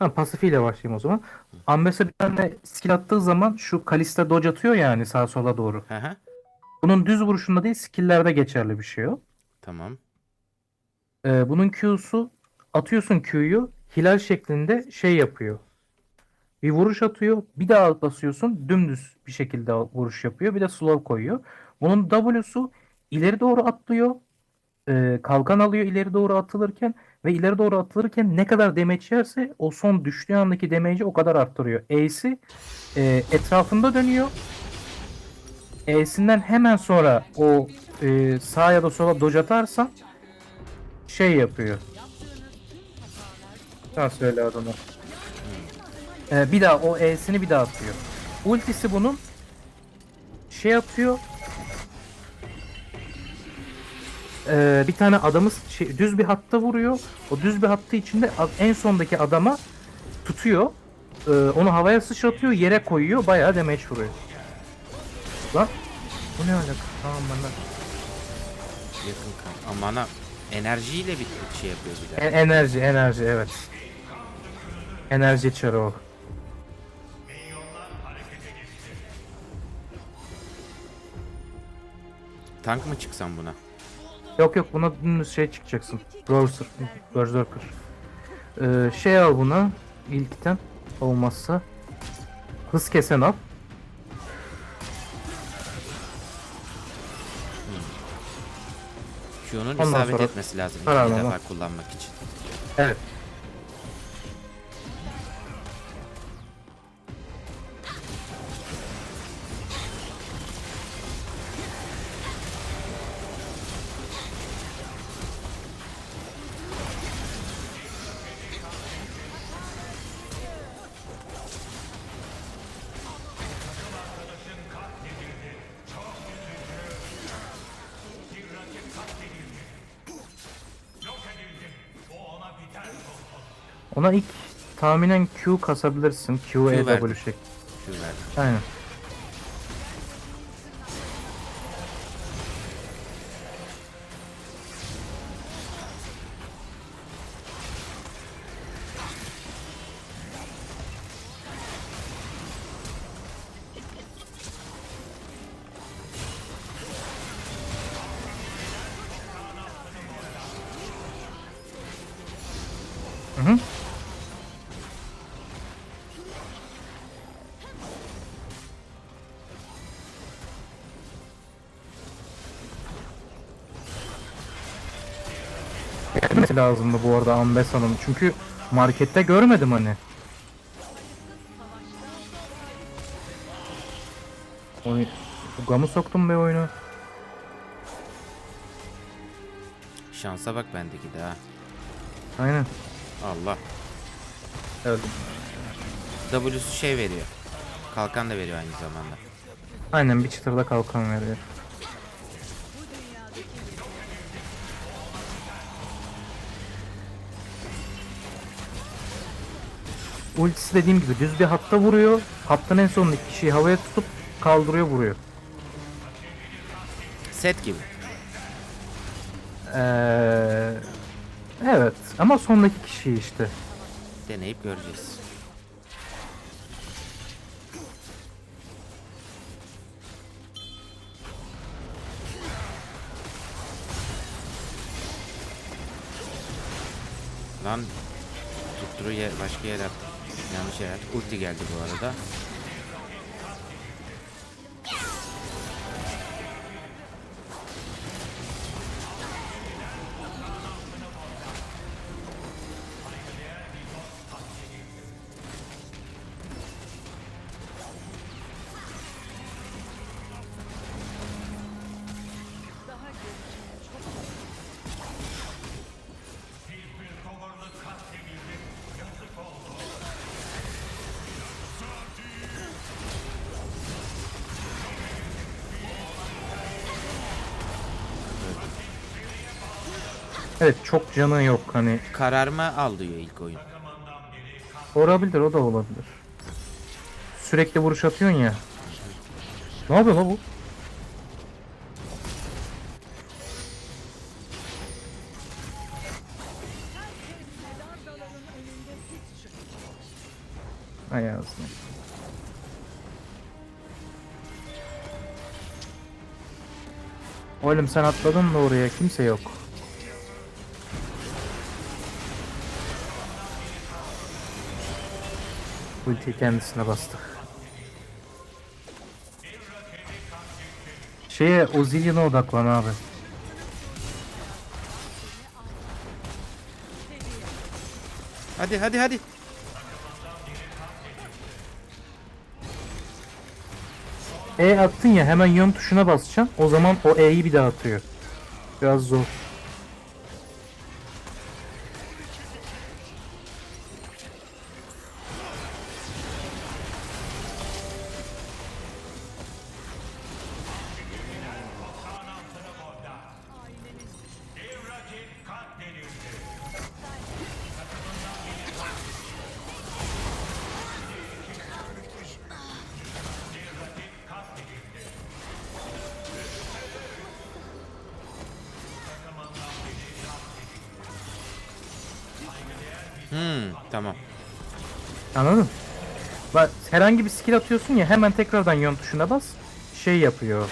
Ha, pasifiyle başlayayım o zaman. Ambessa bir tane skill attığı zaman şu Kalista dodge atıyor yani sağa sola doğru. Hı hı. Bunun düz vuruşunda değil skill'lerde geçerli bir şey o. Tamam. Ee, bunun Q'su atıyorsun Q'yu hilal şeklinde şey yapıyor. Bir vuruş atıyor. Bir daha basıyorsun. Dümdüz bir şekilde vuruş yapıyor. Bir de slow koyuyor. Bunun W'su ileri doğru atlıyor. Ee, kalkan alıyor ileri doğru atılırken ve ileri doğru atılırken ne kadar damage yerse o son düştüğü andaki damage'i o kadar arttırıyor. E'si e, etrafında dönüyor. E'sinden hemen sonra o e, sağa ya da sola dodge atarsan şey yapıyor. Sen söyle adını. Ee, bir daha o E'sini bir daha atıyor. Ultisi bunun şey yapıyor. Ee, bir tane adamı şey, düz bir hatta vuruyor. O düz bir hattı içinde en sondaki adama tutuyor. Ee, onu havaya sıçratıyor, yere koyuyor. Bayağı damage vuruyor. Lan bu ne alaka? Tamam bana. Yakın kan. Ama ana enerjiyle bir şey yapıyor bir. E- enerji, enerji evet. Enerji çarı o. Tank mı çıksam buna? Yok yok buna şey çıkacaksın. Berser, Berserker. Ee, şey al buna ilkten olmazsa. Hız kesen al. Q'nun Ondan isabet sonra etmesi lazım bir defa kullanmak için. Evet. Ona ilk tahminen Q kasabilirsin. Q, E, verdim. W şek. Q verdim. Aynen. Lazımdı bu arada Ambessa'nın. Çünkü markette görmedim hani. Oy, gamı soktum be oyunu. Şansa bak bendeki de ha. Aynen. Allah. Evet. W'su şey veriyor. Kalkan da veriyor aynı zamanda. Aynen bir çıtırda kalkan veriyor. Ultisi dediğim gibi düz bir hatta vuruyor. Hattın en sonundaki kişiyi havaya tutup kaldırıyor vuruyor. Set gibi. Ee, evet ama sondaki kişi işte. Deneyip göreceğiz. Lan tutturuğu yer, başka yere attı. Yanlış attı. Ulti geldi bu arada. Evet çok canı yok hani. Kararma al diyor ilk oyun. Olabilir o da olabilir. Sürekli vuruş atıyorsun ya. Ne yapıyor lan bu? Ay ağzına. Oğlum sen atladın mı oraya? Kimse yok. Ulti kendisine bastık. Şeye Ozillion'a odaklan abi. Hadi hadi hadi. E attın ya hemen yön tuşuna basacaksın. O zaman o E'yi bir daha atıyor. Biraz zor. Tamam. Anladın? Bak herhangi bir skill atıyorsun ya hemen tekrardan yön tuşuna bas. Şey yapıyor.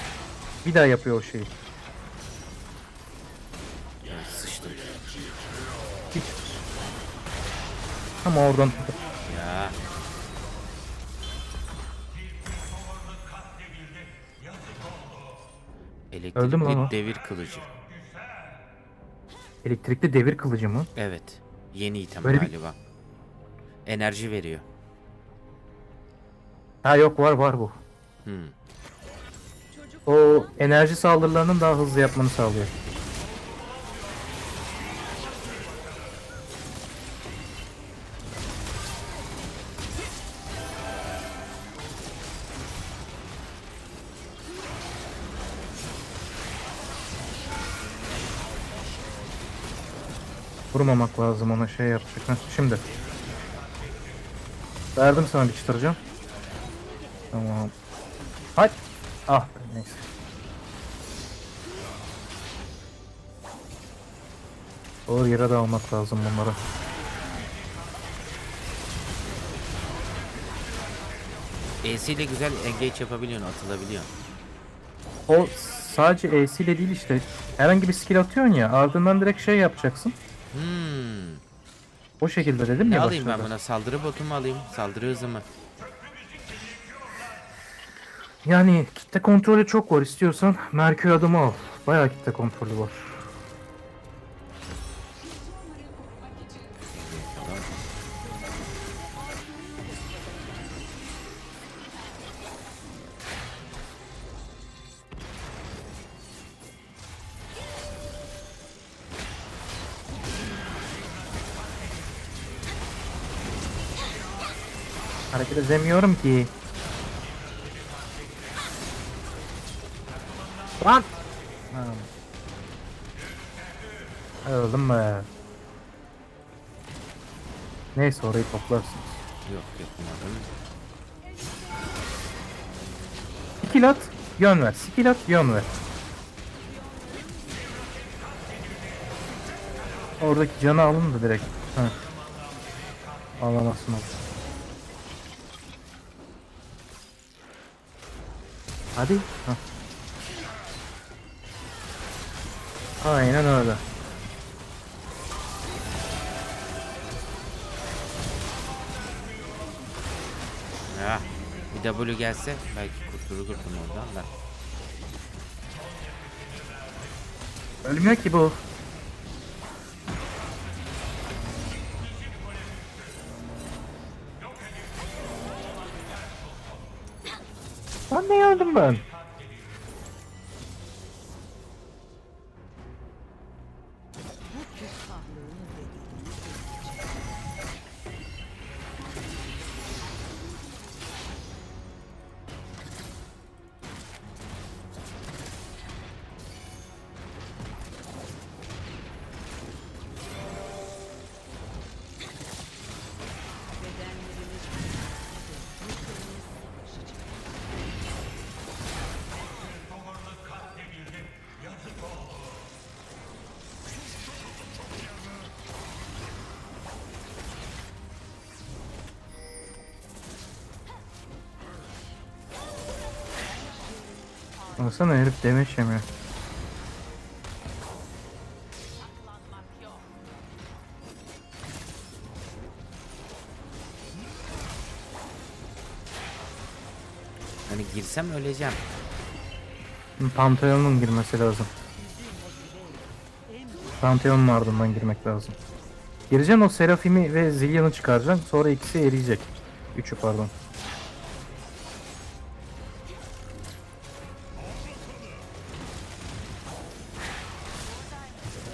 Bir daha yapıyor o şeyi. Sıçtım. Hiç. Ama oradan Ya. Öldü mü lan Elektrikli o? devir kılıcı. elektrikli devir kılıcı mı? Evet. Yeni item Böyle bir- galiba. Enerji veriyor. Ha yok var var bu. Hmm. O enerji saldırılarının daha hızlı yapmanı sağlıyor. Vurmamak lazım ona şey yapacak. Şimdi. Verdim sana bir çıtıracağım. Tamam. Hadi. Ah be, neyse. Doğru yere de almak lazım bunları. AC ile güzel engage yapabiliyorsun, atılabiliyorsun. O sadece AC ile değil işte. Herhangi bir skill atıyorsun ya ardından direkt şey yapacaksın. Hmm. O şekilde dedim Ne ya alayım ben başlarda. buna? Saldırı botu mu alayım? Saldırı hızı mı? Yani kitle kontrolü çok var istiyorsan Merkür adımı al. Bayağı kitle kontrolü var. Edemiyorum ki. Lan! Öldüm be. Neyse orayı toplarsınız. Yok yapmadım. Skill at, yön ver. Skill at, yön ver. Oradaki canı alın da direkt. Heh. Alamazsın onu. Hadi. Heh. Aynen öyle. Ya. Bir W gelse belki kurtulurdum oradan da. Ölmüyor ki bu. Lan Baksana herif demeç yemiyor. Hani girsem öleceğim. Pantheon'un girmesi lazım. Pantheon'un ardından girmek lazım. Gireceksin o Seraphim'i ve Zillion'u çıkaracaksın. Sonra ikisi eriyecek. Üçü pardon.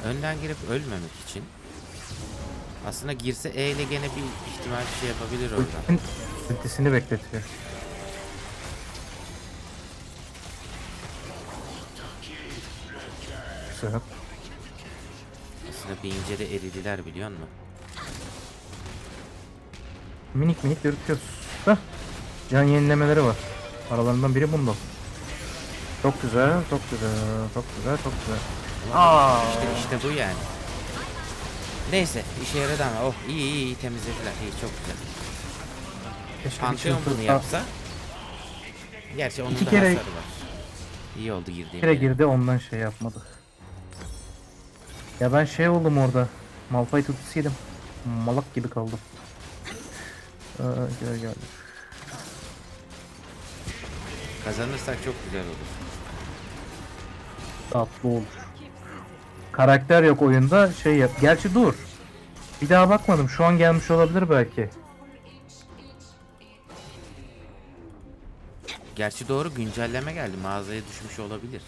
Önden girip ölmemek için. Aslında girse E ile gene bir ihtimal bir şey yapabilir orada. Ultisini, bekletiyor. Güzel. Aslında bir ince de eridiler biliyor musun? Minik minik yürütüyoruz. Da can yenilemeleri var. Aralarından biri bunda. Çok güzel, çok güzel, çok güzel, çok güzel. Aa. İşte, işte bu yani. Neyse işe yaradı ama oh iyi iyi, iyi temizlediler iyi çok güzel. Keşke Pantheon bunu yapsa. Gerçi onun İki da kere- hasarı var. İyi oldu girdiğim. Bir kere yere. girdi ondan şey yapmadı. Ya ben şey oldum orada. Malphite ultisi yedim. Malak gibi kaldım. Aa, gel geldi. Kazanırsak çok güzel olur. Tatlı olur. Karakter yok oyunda şey yap. Gerçi dur. Bir daha bakmadım. Şu an gelmiş olabilir belki. Gerçi doğru güncelleme geldi. Mağazaya düşmüş olabilir.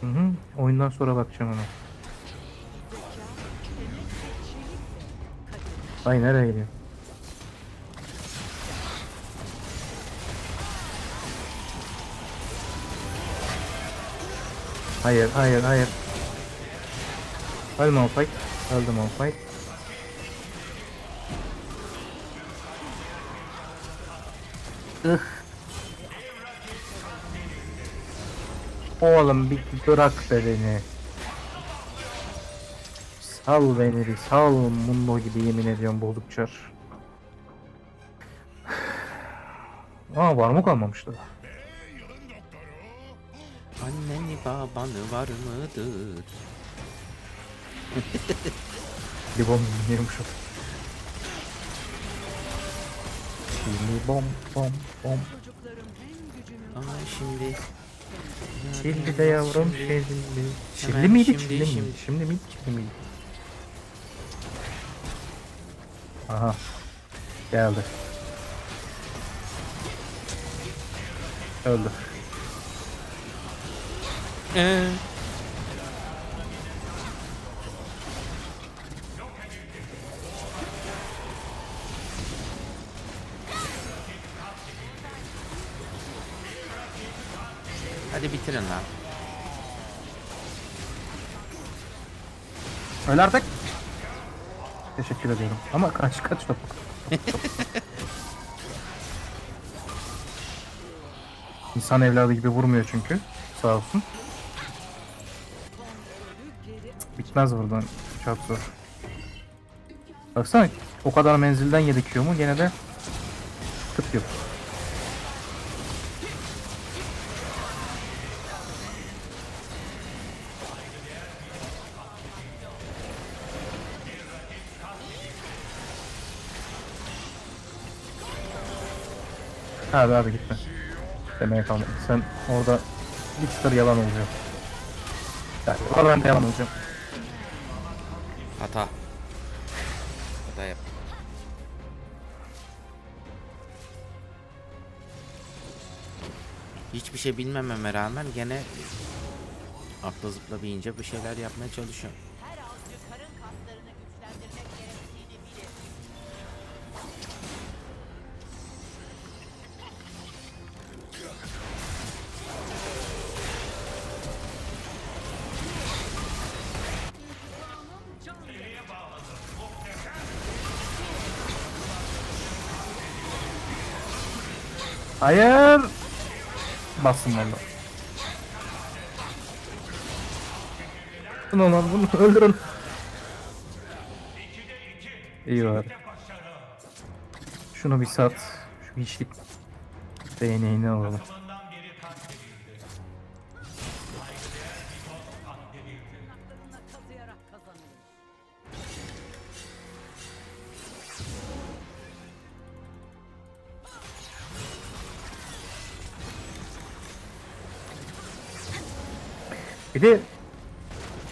Hı hı. Oyundan sonra bakacağım ona. Ay nereye gidiyor? Hayır, hayır, hayır. Öldüm Malphite. Öldüm Malphite. Ih. Oğlum bir bırak be beni. Sal beni bir sal Mundo gibi yemin ediyorum bozdukça. Aa var mı kalmamıştı? Anneni babanı var mıdır? Libom dinliyormuş o. Libom bom bom. Aa şimdi. Çilli de yavrum Şimdi- çilli. Çilli miydi şimdi, çilli miydi? şimdi. Şimdi miydi çilli miydi? Aha. Geldi. Öldü. Ee, Hadi bitirin lan. Öl artık. Teşekkür ediyorum. Ama kaç kaç çok. İnsan evladı gibi vurmuyor çünkü. Sağ olsun. Bitmez buradan. Çok zor. Baksana o kadar menzilden yedik mu gene de tıp yok. Abi abi gitme. Demeye kalmadı. Sen orada bir çıtır yalan olacak. Yani orada ben de yalan olacağım. Hata. Hata yap. Hiçbir şey bilmememe rağmen gene akla zıpla bir bir şeyler yapmaya çalışıyorum. Hayır. Bastım valla. Bunu lan bunu öldürün. İyi var. Şunu bir sat. Şu hiçlik değneğini alalım. Bir de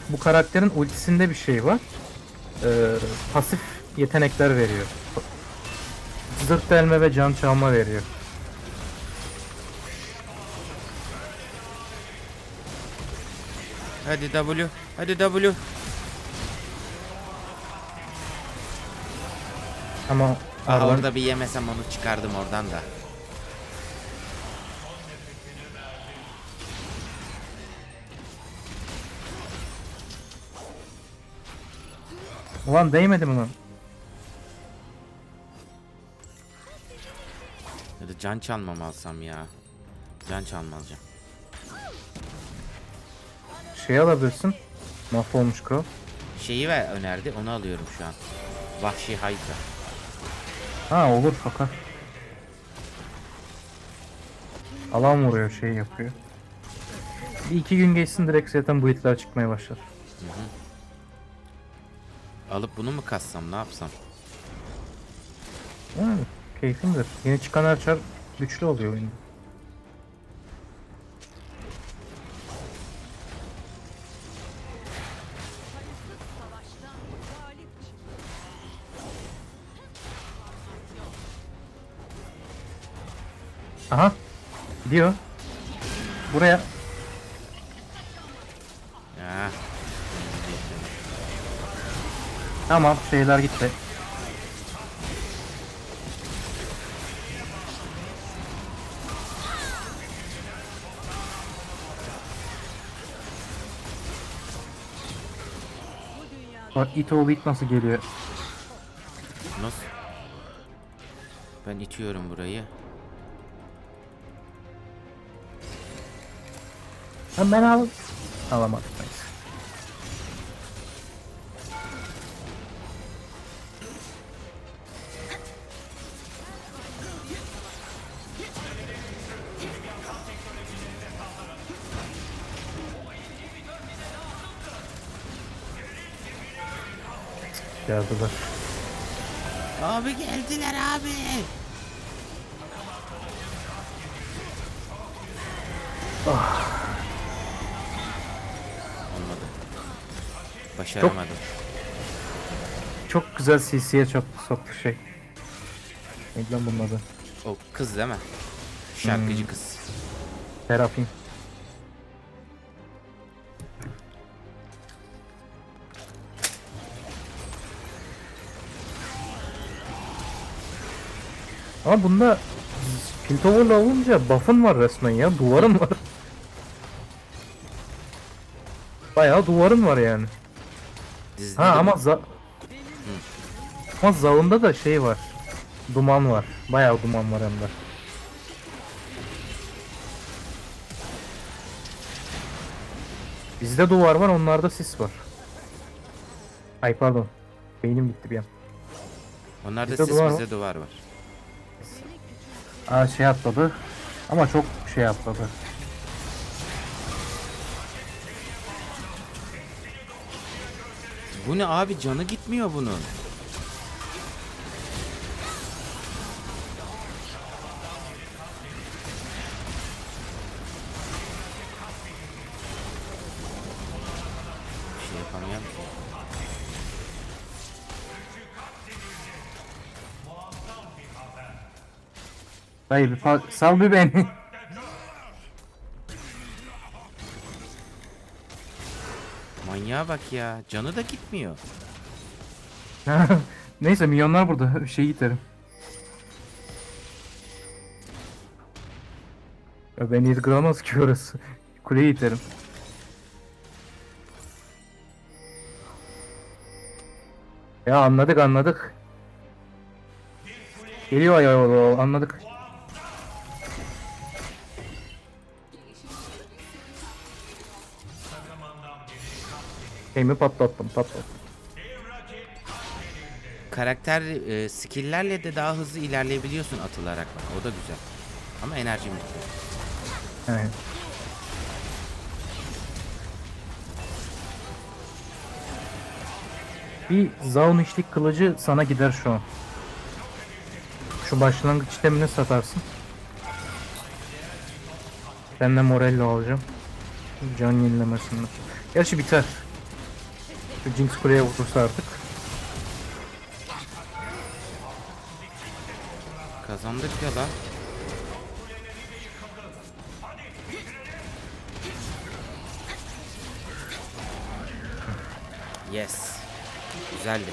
bu karakterin ultisinde bir şey var. Ee, pasif yetenekler veriyor. Zırh delme ve can çalma veriyor. Hadi W. Hadi W. Ama Aa, Arlan- orada bir yemesem onu çıkardım oradan da. Ulan değmedi mi lan? Ya da can çalmam alsam ya. Can çalma alacağım. Şey alabilirsin. Mahvolmuş kral. Şeyi ver önerdi onu alıyorum şu an. Vahşi Haydra. Ha olur fakat. Alan vuruyor şey yapıyor. Bir iki gün geçsin direkt zaten bu itler çıkmaya başlar. Alıp bunu mu kassam ne yapsam? Yani keyfindir. Yeni çıkan her çar güçlü oluyor oyunda. Aha. Gidiyor. Buraya. Tamam şeyler gitti. Bak it oğlu it nasıl geliyor. Nasıl? Ben itiyorum burayı. Ben al. Alamadım neyse. Geldiler. Abi geldiler abi. Olmadı. Başaramadım. Çok güzel CC'ye çok soktu şey. Neydi lan bunun adı? O kız değil mi? Şarkıcı kız. Terapim. Ama bunda Piltover'la olunca buff'ın var resmen ya. Duvarın var. Bayağı duvarın var yani. Dizide Ha ama za ama zavında da şey var. Duman var. Bayağı duman var hem de. Bizde duvar var, onlarda sis var. Ay pardon. Beynim gitti bir an. Onlarda bizde sis duvar bizde duvar var. Aa şey atladı. Ama çok şey atladı. Bu ne abi canı gitmiyor bunun. Şey yapamıyorum. Dayı bir sal bir beni. Manyağa bak ya. Canı da gitmiyor. Neyse milyonlar burada. Bir şey giderim. Ya beni yırgılamaz ki orası. Kuleyi iterim. Ya anladık anladık. Geliyor ayol anladık. Şeyimi patlattım patlattım. Karakter e, skill'lerle de daha hızlı ilerleyebiliyorsun atılarak bak. O da güzel. Ama enerjim bitti. Evet. Bir Zaun işlik kılıcı sana gider şu an. Şu başlangıç itemini satarsın. Ben de Morello alacağım. Can yenilemesinler. Gerçi biter. Şu Jinx kuleye vurursa artık. Kazandık ya lan. Yes. Güzeldi.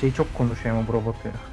Şey çok konuşuyor ama bu robot ya.